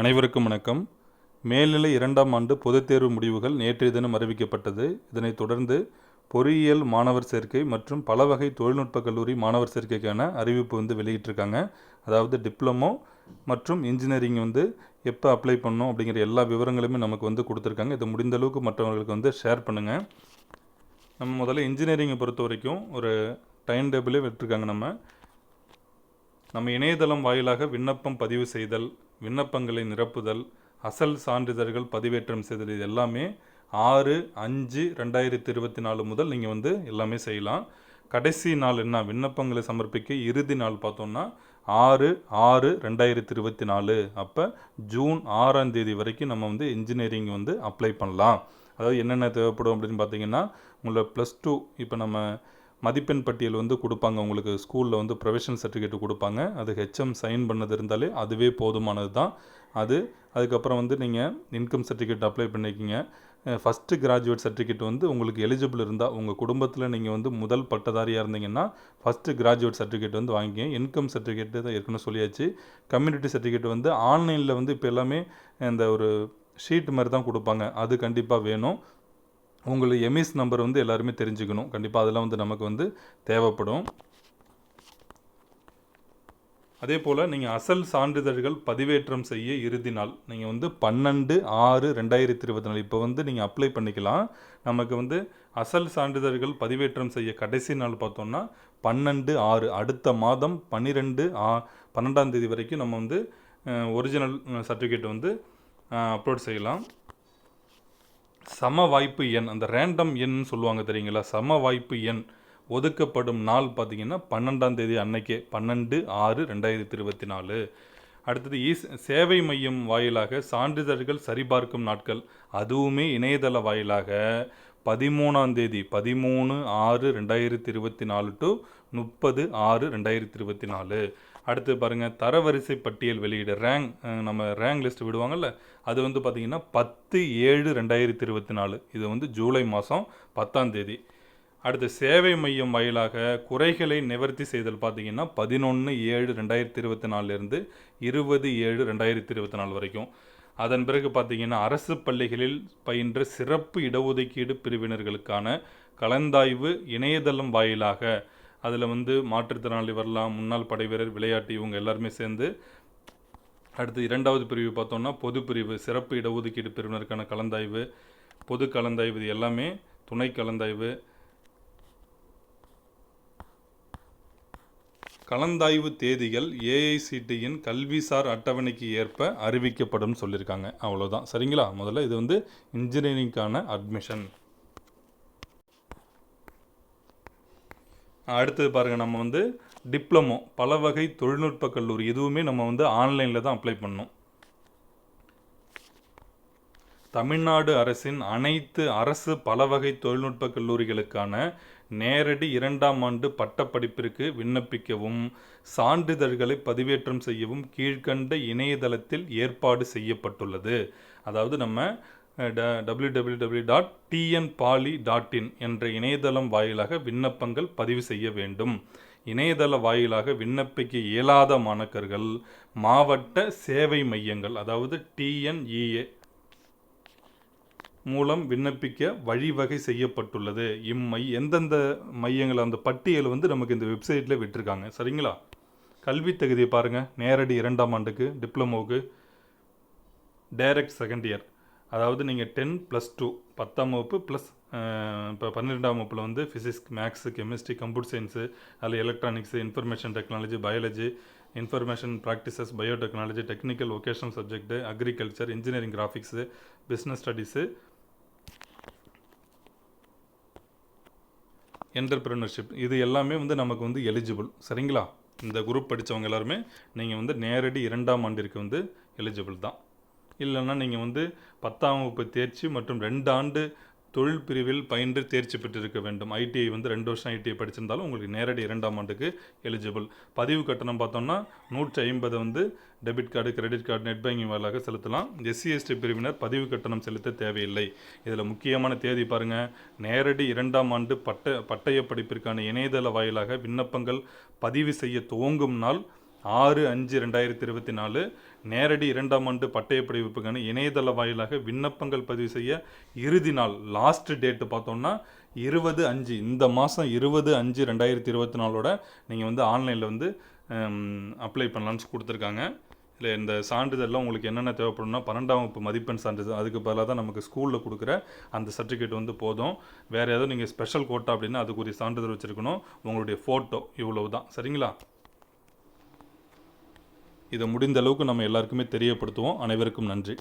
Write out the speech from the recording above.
அனைவருக்கும் வணக்கம். மேல்நிலை இரண்டாம் ஆண்டு பொதுத் தேர்வு முடிவுகள் நேற்றைய தினம் அறிவிக்கப்பட்டது. இதனைத் தொடர்ந்து பொறியியல் மாணவர் சேர்க்கை மற்றும் பல வகை தொழில்நுட்ப கல்லூரி மாணவர் சேர்க்கைக்கான அறிவிப்பு வந்து வெளியிட்டிருக்காங்க. அதாவது டிப்ளமோ மற்றும் இன்ஜினியரிங் வந்து எப்போ அப்ளை பண்ணோம் அப்படிங்கிற எல்லா விவரங்களுமே நமக்கு வந்து கொடுத்துருக்காங்க. இதை முடிந்த அளவுக்கு மற்றவர்களுக்கு வந்து ஷேர் பண்ணுங்கள் நம்ம முதல்ல இன்ஜினியரிங்கை பொறுத்த வரைக்கும் ஒரு டைம் டேபிளே விட்டுருக்காங்க நம்ம. நம்ம இணையதளம் வாயிலாக விண்ணப்பம் பதிவு செய்தல் விண்ணப்பங்களை நிரப்புதல் அசல் சான்றிதழ்கள் பதிவேற்றம் செய்தல் இது எல்லாமே ஆறு அஞ்சு ரெண்டாயிரத்தி இருபத்தி நாலு முதல் நீங்கள் வந்து எல்லாமே செய்யலாம். கடைசி நாள் என்ன? விண்ணப்பங்களை சமர்ப்பிக்க இறுதி நாள் பார்த்தோம்னா ஆறு ஆறு ரெண்டாயிரத்தி இருபத்தி நாலு. அப்போ ஜூன் ஆறாம் தேதி வரைக்கும் நம்ம வந்து இன்ஜினியரிங் வந்து அப்ளை பண்ணலாம். அதாவது என்னென்ன தேவைப்படும் அப்படின்னு பார்த்தீங்கன்னா உங்களை ப்ளஸ் டூ இப்போ நம்ம மதிப்பெண் பட்டியல் வந்து கொடுப்பாங்க. உங்களுக்கு ஸ்கூலில் வந்து ப்ரொவிஷன் சர்டிஃபிகேட் கொடுப்பாங்க. அது ஹெச்எம் சைன் பண்ணது இருந்தாலே அதுவே போதுமானது தான். அது அதுக்கப்புறம் வந்து நீங்கள் இன்கம் சர்டிஃபிகேட் அப்ளை பண்ணிக்கிங்க. ஃபஸ்ட்டு கிராஜுவேட் சர்டிஃபிகேட் வந்து உங்களுக்கு எலிஜிபிள் இருந்தால் உங்கள் குடும்பத்தில் நீங்கள் வந்து முதல் பட்டதாரியாக இருந்தீங்கன்னா ஃபஸ்ட்டு கிராஜுவேட் சர்டிஃபிகேட் வந்து வாங்கிங்க. இன்கம் சர்டிஃபிகேட்டு தான் இருக்குன்னு சொல்லியாச்சு. கம்யூனிட்டி சர்டிஃபிகேட் வந்து ஆன்லைனில் வந்து இப்போ எல்லாமே இந்த ஒரு ஷீட் மாதிரி தான் கொடுப்பாங்க. அது கண்டிப்பாக வேணும். உங்களுக்கு எம்இஸ் நம்பர் வந்து எல்லாருமே தெரிஞ்சுக்கணும். கண்டிப்பாக அதெல்லாம் வந்து நமக்கு வந்து தேவைப்படும். அதே போல் நீங்கள் அசல் சான்றிதழ்கள் பதிவேற்றம் செய்ய இறுதி நாள். நீங்கள் வந்து பன்னெண்டு ஆறு ரெண்டாயிரத்தி இருபத்தி நாலு. இப்போ வந்து நீங்கள் அப்ளை பண்ணிக்கலாம். நமக்கு வந்து அசல் சான்றிதழ்கள் பதிவேற்றம் செய்ய கடைசி நாள் பார்த்தோம்னா பன்னெண்டு ஆறு. அடுத்த மாதம் பன்னிரெண்டு ஆ பன்னெண்டாம் தேதி வரைக்கும் நம்ம வந்து ஒரிஜினல் சர்டிஃபிகேட் வந்து அப்லோட் செய்யலாம். சம வாய்ப்பு எண் அந்த ரேண்டம் எண் சொல்லுவாங்க தெரியுங்களா? சம வாய்ப்பு எண் ஒதுக்கப்படும் நாள் பார்த்தீங்கன்னா பன்னெண்டாம் தேதி அன்னைக்கே பன்னெண்டு ஆறு ரெண்டாயிரத்தி இருபத்தி நாலு. அடுத்தது ஈ சேவை மையம் வாயிலாக சான்றிதழ்கள் சரிபார்க்கும் நாட்கள் அதுவுமே இணையதள வாயிலாக பதிமூணாம் தேதி பதிமூணு ஆறு ரெண்டாயிரத்தி இருபத்தி நாலு டு முப்பது ஆறு ரெண்டாயிரத்தி இருபத்தி நாலு. அடுத்து பாருங்கள் தரவரிசை பட்டியல் வெளியீடு. ரேங்க் நம்ம ரேங்க் லிஸ்ட் விடுவாங்கல்ல அது வந்து பார்த்திங்கன்னா பத்து ஏழு ரெண்டாயிரத்தி இருபத்தி நாலு. இது வந்து ஜூலை மாதம் பத்தாம் தேதி. அடுத்து சேவை மையம் வாயிலாக குறைகளை நிவர்த்தி செய்தல் பார்த்தீங்கன்னா பதினொன்று ஏழு ரெண்டாயிரத்தி இருபத்தி நாலுலேருந்து இருபது ஏழு ரெண்டாயிரத்தி இருபத்தி நாலு வரைக்கும். அதன் பிறகு பார்த்திங்கன்னா அரசு பள்ளிகளில் பயின்ற சிறப்பு இடஒதுக்கீடு பிரிவினர்களுக்கான கலந்தாய்வு இணையதளம் வாயிலாக அதில் வந்து மாற்றுத்திறனாளி வரலாம் முன்னாள் படைவீரர் விளையாட்டு இவங்க எல்லாருமே சேர்ந்து அடுத்து இரண்டாவது பிரிவு பார்த்தோம்னா பொது பிரிவு சிறப்பு இடஒதுக்கீடு பிரிவினருக்கான கலந்தாய்வு பொது கலந்தாய்வு இது எல்லாமே துணை கலந்தாய்வு. கலந்தாய்வு தேதிகள் ஏஐசிடியின் கல்விசார் அட்டவணைக்கு ஏற்ப அறிவிக்கப்படும் சொல்லியிருக்காங்க. அவ்வளோதான் சரிங்களா? முதல்ல இது வந்து இன்ஜினியரிங்க்கான அட்மிஷன் அடுத்தது பாருங்கள் நம்ம வந்து டிப்ளமோ பல வகை தொழில்நுட்ப கல்லூரி எதுவுமே நம்ம வந்து ஆன்லைனில் தான் அப்ளை பண்ணோம் தமிழ்நாடு அரசின் அனைத்து அரசு பல வகை தொழில்நுட்ப கல்லூரிகளுக்கான நேரடி இரண்டாம் ஆண்டு பட்டப்படிப்பிற்கு விண்ணப்பிக்கவும் சான்றிதழ்களை பதிவேற்றம் செய்யவும் கீழ்கண்ட இணையதளத்தில் ஏற்பாடு செய்யப்பட்டுள்ளது. அதாவது நம்ம W W W dot TN poly dot in என்ற இணையதளம் வாயிலாக விண்ணப்பங்கள் பதிவு செய்ய வேண்டும். இணையதள வாயிலாக விண்ணப்பிக்க இயலாத மாணக்கர்கள் மாவட்ட சேவை மையங்கள் அதாவது டிஎன்இஏ மூலம் விண்ணப்பிக்க வழிவகை செய்யப்பட்டுள்ளது. இம்மை எந்தெந்த மையங்கள் அந்த பட்டியல் வந்து நமக்கு இந்த வெப்சைட்டில் விட்டுருக்காங்க. சரிங்களா? கல்வி தகுதியை பாருங்கள் நேரடி இரண்டாம் ஆண்டுக்கு டிப்ளமோவுக்கு டைரக்ட் செகண்ட் இயர். அதாவது நீங்கள் டென் ப்ளஸ் டூ பத்தாம் வகுப்பு ப்ளஸ் இப்போ பன்னிரெண்டாம் வகுப்பில் வந்து physics maths chemistry computer science அதில் electronics information technology biology information practices biotechnology technical vocational subject agriculture engineering graphics business studies entrepreneurship இது எல்லாமே வந்து நமக்கு வந்து எலிஜிபிள் சரிங்களா? இந்த குரூப் படித்தவங்க எல்லாருமே நீங்கள் வந்து நேரடி இரண்டாம் ஆண்டிற்கு வந்து எலிஜிபிள் தான். இல்லைன்னா நீங்கள் வந்து பத்தாம் வகுப்பு தேர்ச்சி மற்றும் ரெண்டு ஆண்டு தொழில் பிரிவில் பயின்று தேர்ச்சி பெற்றிருக்க வேண்டும். ஐடிஐ வந்து ரெண்டு வருஷம் ஐடிஐ படிச்சிருந்தாலும் உங்களுக்கு நேரடி இரண்டாம் ஆண்டுக்கு எலிஜிபிள் பதிவு கட்டணம் பார்த்தோம்னா நூற்றி ஐம்பது வந்து debit card credit card net banking வாயிலாக செலுத்தலாம். எஸ்சி எஸ்டி பிரிவினர் பதிவு கட்டணம் செலுத்த தேவையில்லை. இதில் முக்கியமான தேதி பாருங்கள் நேரடி இரண்டாம் ஆண்டு பட்ட பட்டய படிப்பிற்கான இணையதள வாயிலாக விண்ணப்பங்கள் பதிவு செய்ய துவங்கும் நாள் ஆறு அஞ்சு ரெண்டாயிரத்தி இருபத்தி நாலு நேரடி இரண்டாம் ஆண்டு பட்டயப்படிப்புக்கான இணையதள வாயிலாக விண்ணப்பங்கள் பதிவு செய்ய இறுதி நாள் லாஸ்ட் டேட்டு பார்த்தோம்னா இருபது அஞ்சு. இந்த மாதம் இருபது அஞ்சு ரெண்டாயிரத்தி இருபத்தி நாலோட நீங்கள் வந்து ஆன்லைனில் வந்து அப்ளை பண்ணலான்னு கொடுத்துருக்காங்க. இல்லை இந்த சான்றிதழ்லாம் உங்களுக்கு என்னென்ன தேவைப்படும்னா பன்னெண்டாம் வகுப்பு மதிப்பெண் சான்றிதழ். அதுக்கு பதிலாக தான் நமக்கு ஸ்கூலில் கொடுக்குற அந்த சர்டிஃபிகேட் வந்து போதும். வேறு ஏதோ நீங்கள் ஸ்பெஷல் கோட்டா அப்படின்னா அதுக்குரிய சான்றிதழ் வச்சுருக்கணும். உங்களுடைய ஃபோட்டோ இவ்வளவு தான் சரிங்களா? இதை முடிந்த அளவுக்கு நம்ம எல்லாருக்குமே தெரியப்படுத்துவோம். அனைவருக்கும் நன்றி.